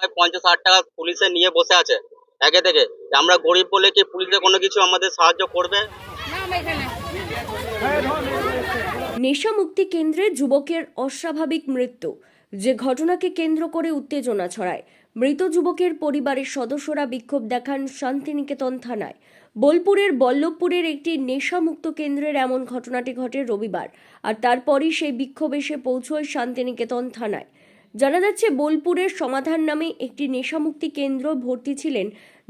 প্রায় পঞ্চাশ হাজার টাকা পুলিশে নিয়ে বসে আছে, একে থেকে। আমরা গরিব বলে কি পুলিশে কোনো কিছু আমাদের সাহায্য করবে? নেশা মুক্তি কেন্দ্রে যুবকের অস্বাভাবিক মৃত্যু। যে ঘটনাকে কেন্দ্র করে উত্তেজনা ছড়ায়। মৃত যুবকের পরিবারের সদস্যরা বিক্ষোভ দেখান শান্তিনিকেতন থানায়। বোলপুরের বল্লভপুরের একটি নেশামুক্ত কেন্দ্রের এমন ঘটনাটি ঘটে রবিবার, আর তারপরই সেই বিক্ষোভ এসে পৌঁছয় শান্তিনিকেতন থানায়। জানা যাচ্ছে বোলপুরের সমাধান নামে একটি নেশামুক্তি কেন্দ্র ভর্তি ছিলেন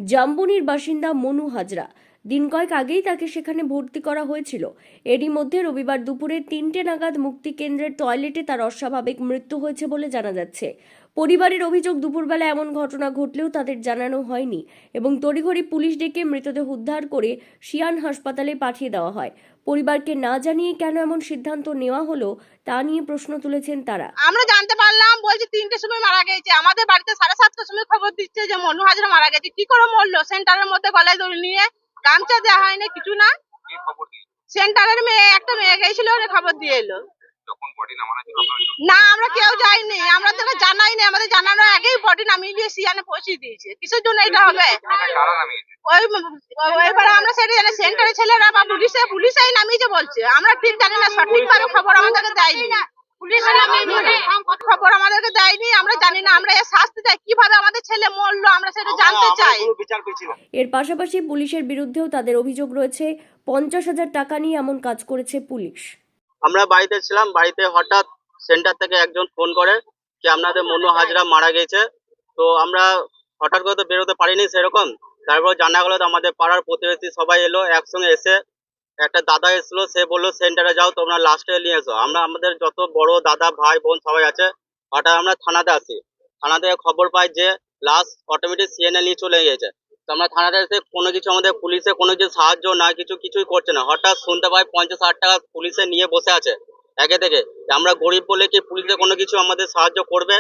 জাম্বনির বাসিন্দা মনু হাজরা। দিন কয়েক আগেই তাকে সেখানে ভর্তি করা হয়েছিল। এরই মধ্যে রবিবার দুপুরে তিনটে নাগাদ মুক্তি কেন্দ্রের টয়লেটে তার অস্বাভাবিক মৃত্যু হয়েছে বলে জানা যাচ্ছে। পরিবারের অভিযোগ, দুপুরবেলা এমন ঘটনা ঘটলেও তাদের জানানো হয়নি এবং তড়িঘড়ি পুলিশ ডেকে মৃতদেহ উদ্ধার করে শিয়ান হাসপাতালে পাঠিয়ে দেওয়া হয়। পরিবারকে না জানিয়ে কেন এমন সিদ্ধান্ত নেওয়া হলো, তা নিয়ে প্রশ্ন তুলেছেন তারা। আমরা জানতে পারলাম, বলছে তিনটের সময় মারা গেছে। আমাদের বাড়িতে সাড়ে সাতটার সময় খবর দিচ্ছে যে মনু হাজরা মারা গেছে। কি করে মরলো? সেন্টারের মধ্যে গলায় দড়ি নিয়ে গামছা দেওয়া হয়নি কিছু না। সেন্টারের মেয়ে একটা মেয়ে গেছিল ওরে খবর দিয়ে এলো। না আমরা কেউ যাইনি। আমরা তোকে জানাই নি আমাদের জানানোর আগেই বডি নামিয়ে দিয়ে সিয়ানে পৌঁছে দিয়েছে। কিসের জন্য এটা হবে? ওই ওই- এবারে আমরা সেটা জানি সেন্টারে ছেলেরা বা পুলিশে পুলিশেই নামিয়েছে বলছে। আমরা ঠিক জানি না সঠিক ভাবে খবর আমাদেরকে দেয়নি। পুলিশ খবর আমাদেরকে দেয়নি আমরা জানি না আমরা এর শাস্তি চাই। কীভাবে আমাদের ছেলে মরলো আমরা সেটা জানতে চাই। এর পাশাপাশি পুলিশের বিরুদ্ধেও তাদের অভিযোগ রয়েছে পঞ্চাশ হাজার টাকা নিয়ে এমন কাজ করেছে পুলিশ। আমরা বাড়িতে ছিলাম বাড়িতে হঠাৎ সেন্টার থেকে একজন ফোন করে যে আপনাদের মনু হাজরা মারা গেছে। তো আমরা হঠাৎ করে তো বেরোতে পারিনি সেরকম। তারপর জানা গেলো আমাদের পাড়ার প্রতিবেশী সবাই এলো একসঙ্গে এসে একটা দাদা এসেছিল সে বলল সেন্টারে যাও তোমরা লাস্টে নিয়ে এসো। আমরা আমাদের যত বড় দাদা ভাই বোন সবাই আছে হঠাৎ আমরা থানাতে আসি। থানাতে খবর পাই যে লাশ অটোমেটিক সিএনএ নিয়ে চলে গেছে তো আমরা থানাতে এসে কোনো কিছু আমাদের পুলিশে কোনো কিছু সাহায্য না, কিছু কিছুই করছে না। হঠাৎ শুনতে পাই পঞ্চাশ হাজার টাকা পুলিশে নিয়ে বসে আছে। একে থেকে। আমরা গরিব বলে কি পুলিশে কোনো কিছু আমাদের সাহায্য করবে?